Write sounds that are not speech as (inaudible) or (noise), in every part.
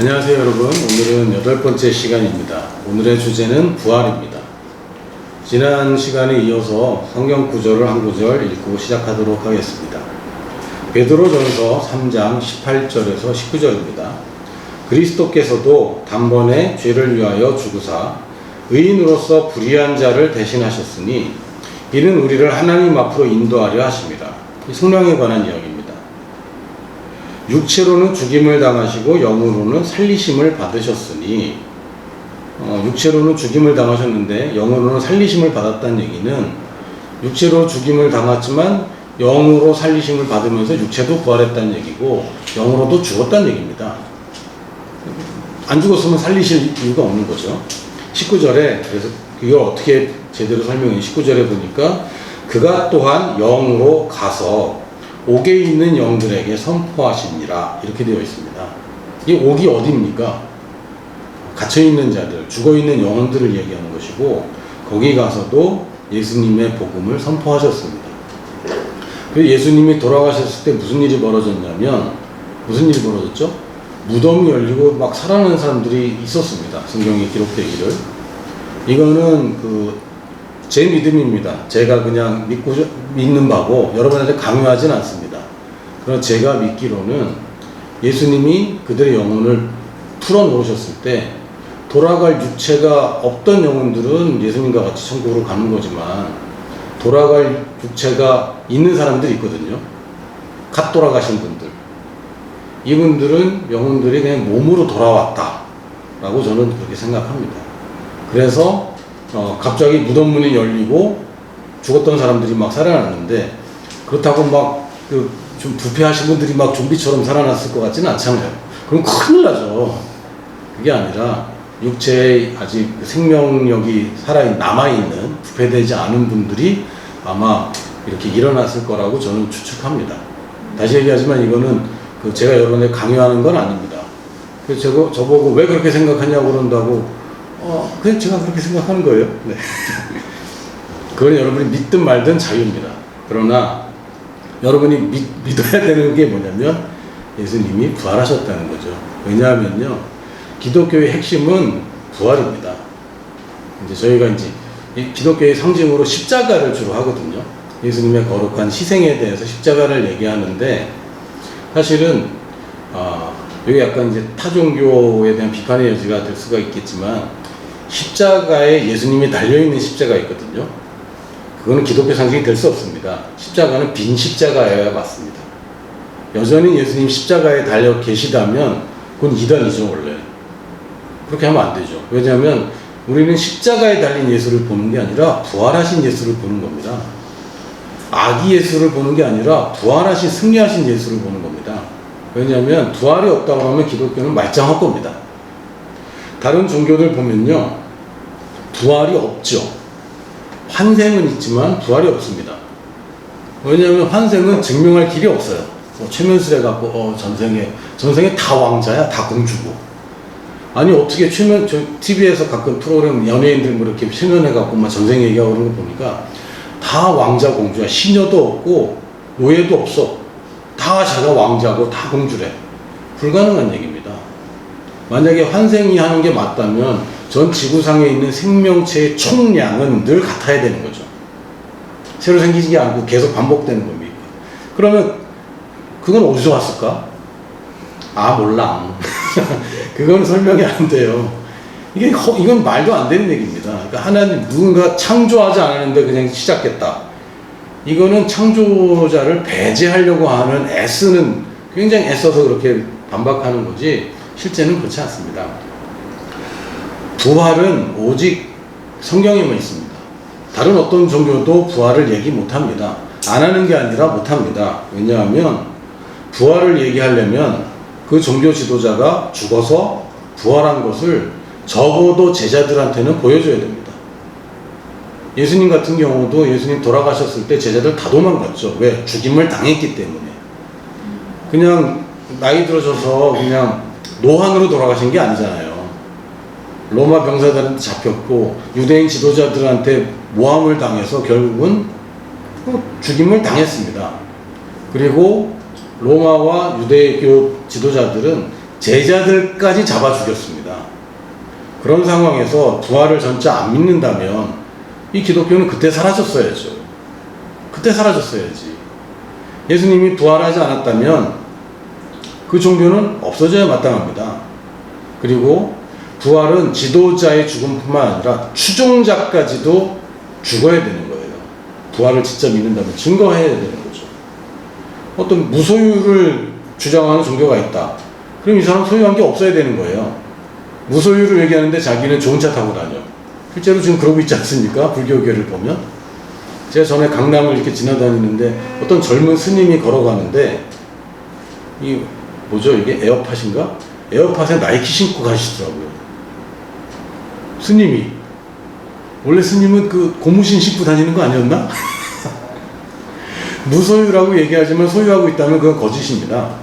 안녕하세요 여러분. 오늘은 여덟 번째 시간입니다. 오늘의 주제는 부활입니다. 지난 시간에 이어서 성경 구절을 한 구절 읽고 시작하도록 하겠습니다. 베드로전서 3장 18절에서 19절입니다. 그리스도께서도 단번에 죄를 위하여 죽으사 의인으로서 불의한 자를 대신하셨으니 이는 우리를 하나님 앞으로 인도하려 하십니다. 이 성령에 관한 이야기입니다 육체로는 죽임을 당하시고 영으로는 살리심을 받으셨으니 어, 육체로는 죽임을 당하셨는데 영으로는 살리심을 받았다는 얘기는 육체로 죽임을 당했지만 영으로 살리심을 받으면서 육체도 부활했다는 얘기고 영으로도 죽었다는 얘기입니다. 안 죽었으면 살리실 이유가 없는 거죠. 19절에 그래서 이걸 어떻게 제대로 설명해 19절에 보니까 그가 또한 영으로 가서 옥에 있는 영들에게 선포하시니라 이렇게 되어 있습니다. 이 옥이 어디입니까? 갇혀 있는 자들, 죽어 있는 영혼들을 얘기하는 것이고 거기 가서도 예수님의 복음을 선포하셨습니다. 그 예수님이 돌아가셨을 때 무슨 일이 벌어졌냐면 무슨 일이 벌어졌죠? 무덤이 열리고 막 살아나는 사람들이 있었습니다. 성경에 기록되기를. 이거는 그 제 믿음입니다. 제가 그냥 믿고 믿는 바고 여러분한테 강요하진 않습니다. 그러나 제가 믿기로는 예수님이 그들의 영혼을 풀어 놓으셨을 때 돌아갈 육체가 없던 영혼들은 예수님과 같이 천국으로 가는 거지만 돌아갈 육체가 있는 사람들이 있거든요. 갓 돌아가신 분들. 이분들은 영혼들이 그냥 몸으로 돌아왔다 라고 저는 그렇게 생각합니다. 그래서 어, 갑자기 무덤 문이 열리고 죽었던 사람들이 막 살아났는데 그렇다고 막 그 좀 부패하신 분들이 막 좀비처럼 살아났을 것 같지는 않잖아요. 그럼 큰일 나죠. 그게 아니라 육체에 아직 생명력이 살아 남아 있는 부패되지 않은 분들이 아마 이렇게 일어났을 거라고 저는 추측합니다. 다시 얘기하지만 이거는 그 제가 여러분에 강요하는 건 아닙니다. 그래서 저거 저보고 왜 그렇게 생각하냐고 그런다고 어 그냥 제가 그렇게 생각하는 거예요. 네. 그건 여러분이 믿든 말든 자유입니다. 그러나 여러분이 믿, 믿어야 되는 게 뭐냐면 예수님이 부활하셨다는 거죠. 왜냐하면요. 기독교의 핵심은 부활입니다. 이제 저희가 이제 이 기독교의 상징으로 십자가를 주로 하거든요. 예수님의 거룩한 희생에 대해서 십자가를 얘기하는데 사실은 아, 여기 약간 이제 타종교에 대한 비판의 여지가 될 수가 있겠지만 십자가에 예수님이 달려 있는 십자가 있거든요. 그거는 기독교 상징이 될 수 없습니다. 십자가는 빈 십자가여야 맞습니다. 여전히 예수님 십자가에 달려 계시다면 그건 이단이죠 원래. 그렇게 하면 안 되죠. 왜냐하면 우리는 십자가에 달린 예수를 보는 게 아니라 부활하신 예수를 보는 겁니다. 아기 예수를 보는 게 아니라 부활하신 승리하신 예수를 보는 겁니다. 왜냐하면 부활이 없다고 하면 기독교는 말짱할 겁니다. 다른 종교들 보면요. 부활이 없죠. 환생은 있지만 부활이 없습니다. 왜냐하면 환생은 증명할 길이 없어요. 뭐 최면술 해갖고 어 전생에 전생에 다 왕자야 다 공주고 아니 어떻게 최면 저 TV에서 가끔 프로그램 연예인들 뭐 이렇게 최면해갖고 막 전생 얘기하고 그런 거 보니까 다 왕자 공주야 시녀도 없고 노예도 없어 다 자가 왕자고 다 공주래 불가능한 얘기입니다. 만약에 환생이 하는 게 맞다면 전 지구상에 있는 생명체의 총량은 늘 같아야 되는 거죠. 새로 생기지 않고 계속 반복되는 겁니다. 그러면 그건 어디서 왔을까? 아 몰라. (laughs) 그건 설명이 안 돼요. 이게 허- 이건 말도 안 되는 얘기입니다. 그러니까 하나님 누군가 창조하지 않았는데 그냥 시작했다. 이거는 창조자를 배제하려고 하는 애쓰는 굉장히 애써서 그렇게 반박하는 거지 실제는 그렇지 않습니다. 부활은 오직 성경에만 있습니다. 다른 어떤 종교도 부활을 얘기 못 합니다. 안 하는 게 아니라 못 합니다. 왜냐하면 부활을 얘기하려면 그 종교 지도자가 죽어서 부활한 것을 적어도 제자들한테는 보여줘야 됩니다. 예수님 같은 경우도 예수님 돌아가셨을 때 제자들 다 도망갔죠. 왜? 죽임을 당했기 때문에. 그냥 나이 들어져서 그냥 노환으로 돌아가신 게 아니잖아요. 로마 병사들한테 잡혔고 유대인 지도자들한테 모함을 당해서 결국은 그 죽임을 당했습니다. 그리고 로마와 유대교 지도자들은 제자들까지 잡아 죽였습니다. 그런 상황에서 부활을 전짜 안 믿는다면 이 기독교는 그때 사라졌어야죠. 그때 사라졌어야지. 예수님이 부활하지 않았다면 그 종교는 없어져야 마땅합니다. 그리고 부활은 지도자의 죽음뿐만 아니라 추종자까지도 죽어야 되는 거예요. 부활을 진짜 믿는다면 증거해야 되는 거죠. 어떤 무소유를 주장하는 종교가 있다. 그럼 이 사람 소유한 게 없어야 되는 거예요. 무소유를 얘기하는데 자기는 좋은 차 타고 다녀. 실제로 지금 그러고 있지 않습니까? 불교계를 보면. 제가 전에 강남을 이렇게 지나다니는데 어떤 젊은 스님이 걸어가는데 이 뭐죠 이게 에어팟인가? 에어팟에 나이키 신고 가시더라고요. 스님이 원래 스님은 그 고무신 신고 다니는 거 아니었나? (laughs) 무소유라고 얘기하지만 소유하고 있다면 그건 거짓입니다.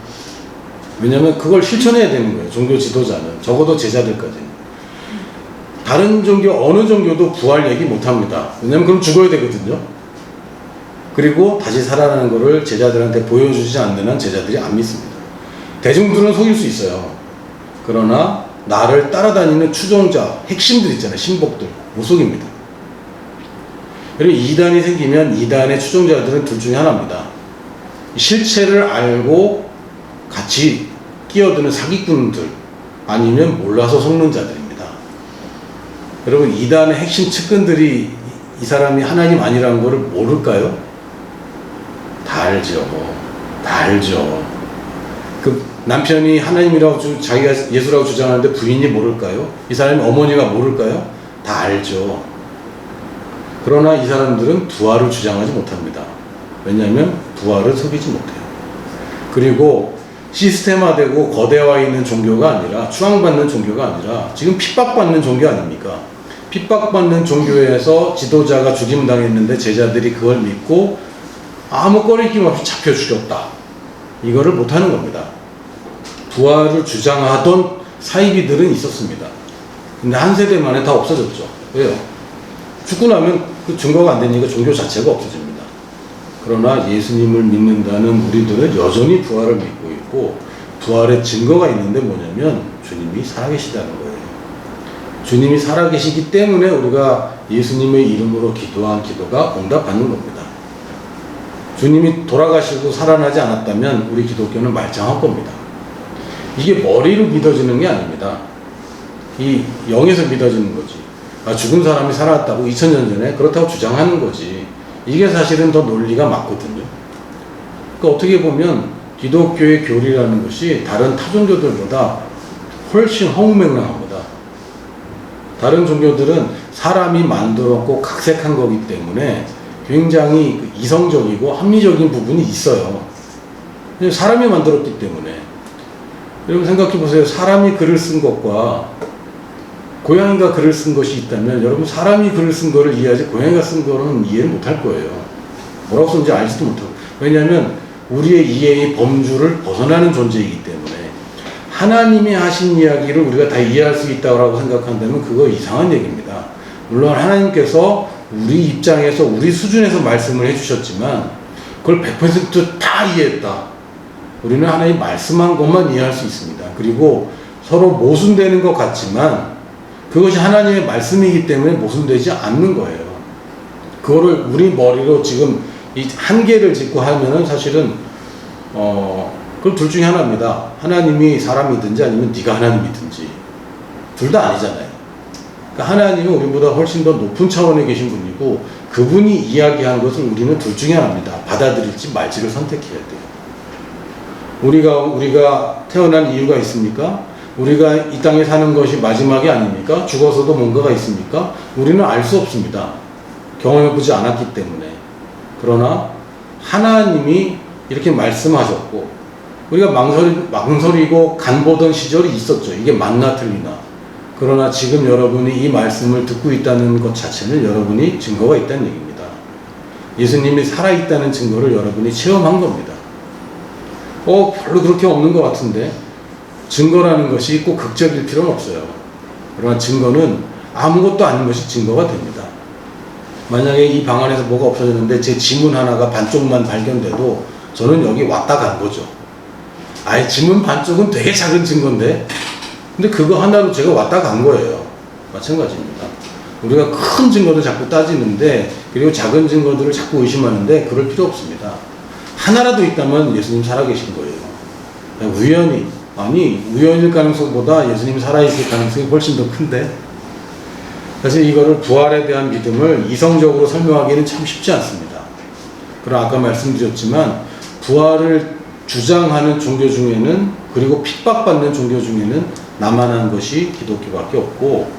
왜냐하면 그걸 실천해야 되는 거예요. 종교 지도자는 적어도 제자들까지는. 다른 종교 어느 종교도 부활 얘기 못 합니다. 왜냐하면 그럼 죽어야 되거든요. 그리고 다시 살아나는 것을 제자들한테 보여주지 않는 한 제자들이 안 믿습니다. 대중들은 속일 수 있어요. 그러나 나를 따라다니는 추종자, 핵심들 있잖아요. 신복들. 못 속입니다. 그리고 이단이 생기면 이단의 추종자들은 둘 중에 하나입니다. 실체를 알고 같이 끼어드는 사기꾼들 아니면 몰라서 속는 자들입니다. 여러분 이단의 핵심 측근들이 이 사람이 하나님 아니라는 것을 모를까요? 다 알죠. 다 알죠. 그 남편이 하나님이라고 주, 자기가 예수라고 주장하는데 부인이 모를까요? 이 사람이 어머니가 모를까요? 다 알죠. 그러나 이 사람들은 부활을 주장하지 못합니다. 왜냐하면 부활을 속이지 못해요. 그리고 시스템화되고 거대화 있는 종교가 아니라 추앙받는 종교가 아니라 지금 핍박받는 종교 아닙니까? 핍박받는 종교에서 지도자가 죽임 당했는데 제자들이 그걸 믿고 아무 꺼리낌 없이 잡혀 죽였다. 이거를 못하는 겁니다. 부활을 주장하던 사이비들은 있었습니다. 근데 한 세대 만에 다 없어졌죠. 왜요? 죽고 나면 그 증거가 안 되니까 종교 자체가 없어집니다. 그러나 예수님을 믿는다는 우리들은 여전히 부활을 믿고 있고 부활의 증거가 있는데 뭐냐면 주님이 살아계시다는 거예요. 주님이 살아계시기 때문에 우리가 예수님의 이름으로 기도한 기도가 응답받는 겁니다. 주님이 돌아가시고 살아나지 않았다면 우리 기독교는 말짱할 겁니다. 이게 머리로 믿어지는 게 아닙니다. 이 영에서 믿어지는 거지. 아, 죽은 사람이 살아났다고 2000년 전에 그렇다고 주장하는 거지. 이게 사실은 더 논리가 맞거든요. 그러니까 어떻게 보면 기독교의 교리라는 것이 다른 타 종교들보다 훨씬 허무맹랑합니다. 다른 종교들은 사람이 만들었고 각색한 거기 때문에 굉장히 그 이성적이고 합리적인 부분이 있어요. 사람이 만들었기 때문에. 여러분 생각해 보세요. 사람이 글을 쓴 것과 고양이가 글을 쓴 것이 있다면 여러분 사람이 글을 쓴 거를 이해하지 고양이가 쓴 거는 이해를 못할 거예요. 뭐라고 썼는지 알지도 못하고. 왜냐하면 우리의 이해의 범주를 벗어나는 존재이기 때문에 하나님이 하신 이야기를 우리가 다 이해할 수 있다고 생각한다면 그거 이상한 얘기입니다. 물론 하나님께서 우리 입장에서 우리 수준에서 말씀을 해주셨지만 그걸 100%다 이해했다. 우리는 하나님 말씀한 것만 이해할 수 있습니다. 그리고 서로 모순되는 것 같지만 그것이 하나님의 말씀이기 때문에 모순되지 않는 거예요. 그거를 우리 머리로 지금 이 한계를 짓고 하면은 사실은 어 그럼 둘 중에 하나입니다. 하나님이 사람이든지 아니면 네가 하나님이든지 둘 다 아니잖아요. 그러니까 하나님은 우리보다 훨씬 더 높은 차원에 계신 분이고 그분이 이야기한 것을 우리는 둘 중에 하나입니다. 받아들일지 말지를 선택해야 돼요. 우리가 우리가 태어난 이유가 있습니까? 우리가 이 땅에 사는 것이 마지막이 아닙니까? 죽어서도 뭔가가 있습니까? 우리는 알 수 없습니다. 경험해 보지 않았기 때문에. 그러나 하나님이 이렇게 말씀하셨고, 우리가 망설이, 망설이고 간보던 시절이 있었죠. 이게 맞나 틀리나. 그러나 지금 여러분이 이 말씀을 듣고 있다는 것 자체는 여러분이 증거가 있다는 얘기입니다. 예수님이 살아있다는 증거를 여러분이 체험한 겁니다. 어, 별로 그렇게 없는 것 같은데. 증거라는 것이 꼭 극적일 필요는 없어요. 그러나 증거는 아무것도 아닌 것이 증거가 됩니다. 만약에 이 방 안에서 뭐가 없어졌는데 제 지문 하나가 반쪽만 발견돼도 저는 여기 왔다 간 거죠. 아예 지문 반쪽은 되게 작은 증거인데 근데 그거 하나로 제가 왔다 간 거예요. 마찬가지입니다. 우리가 큰 증거를 자꾸 따지는데 그리고 작은 증거들을 자꾸 의심하는데 그럴 필요 없습니다. 하나라도 있다면 예수님 살아계신 거예요. 우연히 아니 우연일 가능성보다 예수님 살아있을 가능성이 훨씬 더 큰데 사실 이거를 부활에 대한 믿음을 이성적으로 설명하기는 참 쉽지 않습니다. 그럼 아까 말씀드렸지만 부활을 주장하는 종교 중에는 그리고 핍박받는 종교 중에는 나만한 것이 기독교밖에 없고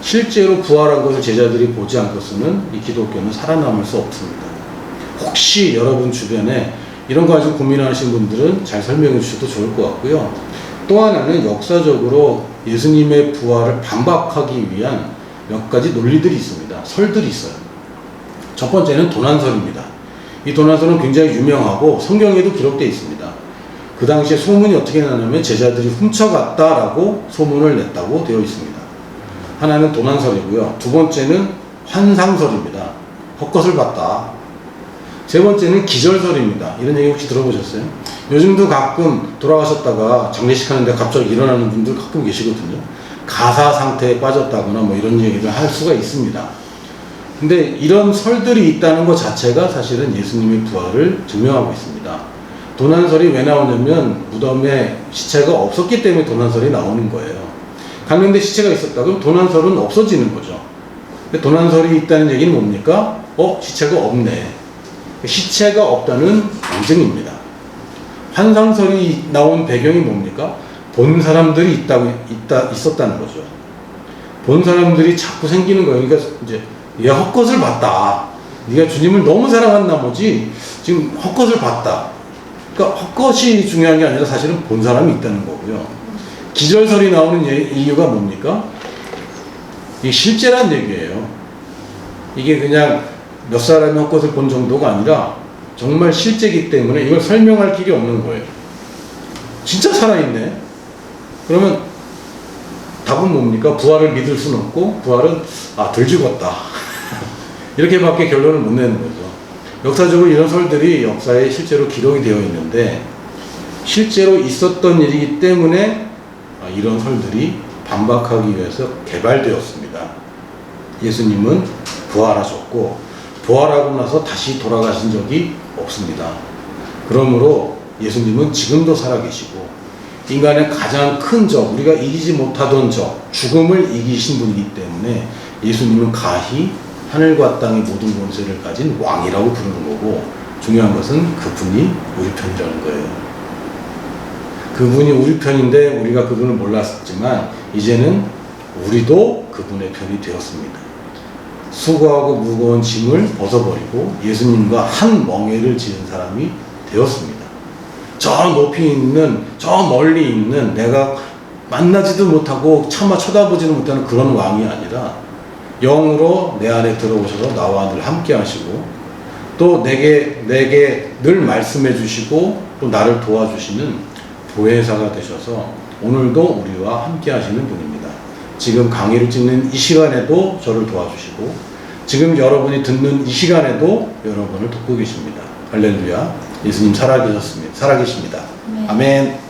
실제로 부활한 것을 제자들이 보지 않고서는 이 기독교는 살아남을 수 없습니다. 혹시 여러분 주변에 이런 거 가지고 고민하시는 분들은 잘 설명해 주셔도 좋을 것 같고요. 또 하나는 역사적으로 예수님의 부활을 반박하기 위한 몇 가지 논리들이 있습니다. 설들이 있어요. 첫 번째는 도난설입니다. 이 도난설은 굉장히 유명하고 성경에도 기록되어 있습니다. 그 당시에 소문이 어떻게 나냐면 제자들이 훔쳐갔다라고 소문을 냈다고 되어 있습니다. 하나는 도난설이고요. 두 번째는 환상설입니다. 헛것을 봤다. 세 번째는 기절설입니다. 이런 얘기 혹시 들어보셨어요? 요즘도 가끔 돌아가셨다가 장례식 하는데 갑자기 일어나는 분들 가끔 계시거든요. 가사 상태에 빠졌다거나 뭐 이런 얘기를 할 수가 있습니다. 근데 이런 설들이 있다는 것 자체가 사실은 예수님의 부활을 증명하고 있습니다. 도난설이 왜 나오냐면 무덤에 시체가 없었기 때문에 도난설이 나오는 거예요. 갔는데 시체가 있었다 그럼 도난설은 없어지는 거죠. 도난설이 있다는 얘기는 뭡니까? 어 시체가 없네. 시체가 없다는 방증입니다. 환상설이 나온 배경이 뭡니까? 본 사람들이 있다고 있다 있었다는 거죠. 본 사람들이 자꾸 생기는 거예요. 그러니까 이제 얘 헛것을 봤다. 네가 주님을 너무 사랑한 나머지 지금 헛것을 봤다. 그러니까 헛것이 중요한 게 아니라 사실은 본 사람이 있다는 거고요. 기절설이 나오는 예- 이유가 뭡니까? 이게 실제란 얘기예요. 이게 그냥 몇 사람이 헛것을 본 정도가 아니라 정말 실제이기 때문에 이걸 설명할 길이 없는 거예요. 진짜 살아있네. 그러면 답은 뭡니까? 부활을 믿을 수는 없고 부활은 아 덜 죽었다. (laughs) 이렇게밖에 결론을 못 내는 거죠. 역사적으로 이런 설들이 역사에 실제로 기록이 되어 있는데 실제로 있었던 일이기 때문에 아, 이런 설들이 반박하기 위해서 개발되었습니다. 예수님은 부활하셨고 부활하고 나서 다시 돌아가신 적이 없습니다. 그러므로 예수님은 지금도 살아계시고 인간의 가장 큰 적, 우리가 이기지 못하던 적, 죽음을 이기신 분이기 때문에 예수님은 가히 하늘과 땅의 모든 권세를 가진 왕이라고 부르는 거고 중요한 것은 그분이 우리 편이라는 거예요. 그분이 우리 편인데 우리가 그분을 몰랐지만 이제는 우리도 그분의 편이 되었습니다. 수고하고 무거운 짐을 벗어버리고 예수님과 한 멍에를 지은 사람이 되었습니다. 저 높이 있는, 저 멀리 있는 내가 만나지도 못하고 차마 쳐다보지도 못하는 그런 왕이 아니라 영으로 내 안에 들어오셔서 나와 늘 함께 하시고 또 내게, 내게 늘 말씀해 주시고 또 나를 도와주시는 보혜사가 되셔서 오늘도 우리와 함께 하시는 분입니다. 지금 강의를 찍는 이 시간에도 저를 도와주시고 지금 여러분이 듣는 이 시간에도 여러분을 돕고 계십니다. 할렐루야. 예수님 살아계셨습니다. 살아계십니다. 네. 아멘.